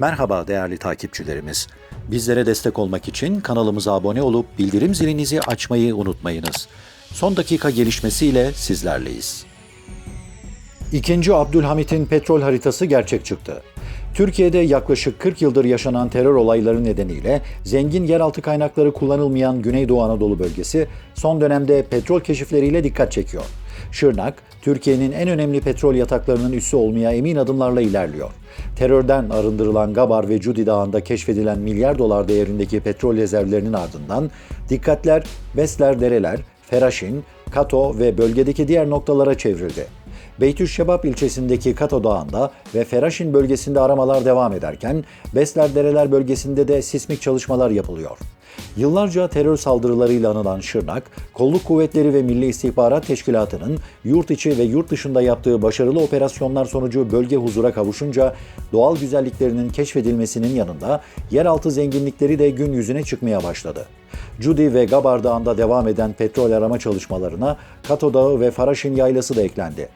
Merhaba değerli takipçilerimiz. Bizlere destek olmak için kanalımıza abone olup bildirim zilinizi açmayı unutmayınız. Son dakika gelişmesiyle sizlerleyiz. İkinci Abdülhamit'in petrol haritası gerçek çıktı. Türkiye'de yaklaşık 40 yıldır yaşanan terör olayları nedeniyle zengin yeraltı kaynakları kullanılmayan Güneydoğu Anadolu bölgesi son dönemde petrol keşifleriyle dikkat çekiyor. Şırnak, Türkiye'nin en önemli petrol yataklarının üssü olmaya emin adımlarla ilerliyor. Terörden arındırılan Gabar ve Cudi Dağı'nda keşfedilen milyar dolar değerindeki petrol rezervlerinin ardından dikkatler Besler Dereler, Feraşin, Kato ve bölgedeki diğer noktalara çevrildi. Beytüşşebap ilçesindeki Kato Dağı'nda ve Feraşin bölgesinde aramalar devam ederken Besler Dereler bölgesinde de sismik çalışmalar yapılıyor. Yıllarca terör saldırılarıyla anılan Şırnak, Kolluk Kuvvetleri ve Milli İstihbarat Teşkilatı'nın yurt içi ve yurt dışında yaptığı başarılı operasyonlar sonucu bölge huzura kavuşunca doğal güzelliklerinin keşfedilmesinin yanında yeraltı zenginlikleri de gün yüzüne çıkmaya başladı. Cudi ve Gabar Dağı'nda devam eden petrol arama çalışmalarına Kato Dağı ve Faraşin Yaylası da eklendi.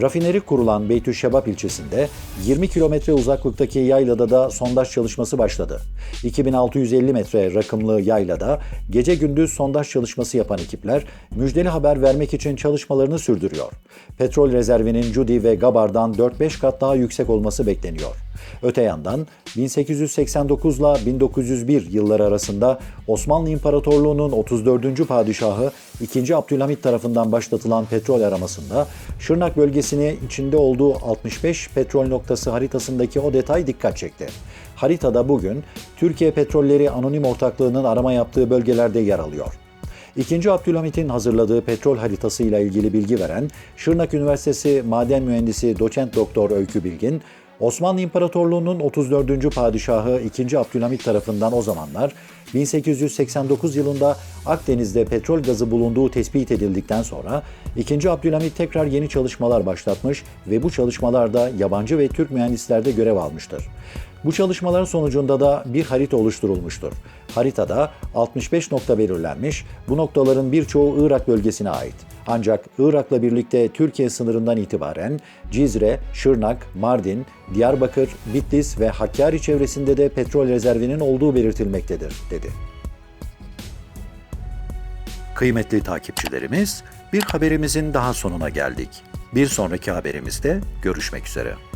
Rafineri kurulan Beytüşşebap ilçesinde 20 kilometre uzaklıktaki yaylada da sondaj çalışması başladı. 2650 metre rakımlı yaylada gece gündüz sondaj çalışması yapan ekipler müjdeli haber vermek için çalışmalarını sürdürüyor. Petrol rezervinin Cudi ve Gabar'dan 4-5 kat daha yüksek olması bekleniyor. Öte yandan 1889 ile 1901 yılları arasında Osmanlı İmparatorluğu'nun 34. padişahı 2. Abdülhamit tarafından başlatılan petrol aramasında Şırnak bölgesini içinde olduğu 65 petrol noktası haritasındaki o detay dikkat çekti. Haritada bugün Türkiye Petrolleri Anonim Ortaklığı'nın arama yaptığı bölgelerde yer alıyor. İkinci Abdülhamit'in hazırladığı petrol haritasıyla ilgili bilgi veren Şırnak Üniversitesi Maden Mühendisi Doçent Doktor Öykü Bilgin, Osmanlı İmparatorluğu'nun 34. padişahı 2. Abdülhamit tarafından o zamanlar 1889 yılında Akdeniz'de petrol gazı bulunduğu tespit edildikten sonra 2. Abdülhamit tekrar yeni çalışmalar başlatmış ve bu çalışmalarda yabancı ve Türk mühendisler de görev almıştır. Bu çalışmaların sonucunda da bir harita oluşturulmuştur. Haritada 65 nokta belirlenmiş, bu noktaların birçoğu Irak bölgesine ait. Ancak Irak'la birlikte Türkiye sınırından itibaren Cizre, Şırnak, Mardin, Diyarbakır, Bitlis ve Hakkari çevresinde de petrol rezervinin olduğu belirtilmektedir, dedi. Kıymetli takipçilerimiz, bir haberimizin daha sonuna geldik. Bir sonraki haberimizde görüşmek üzere.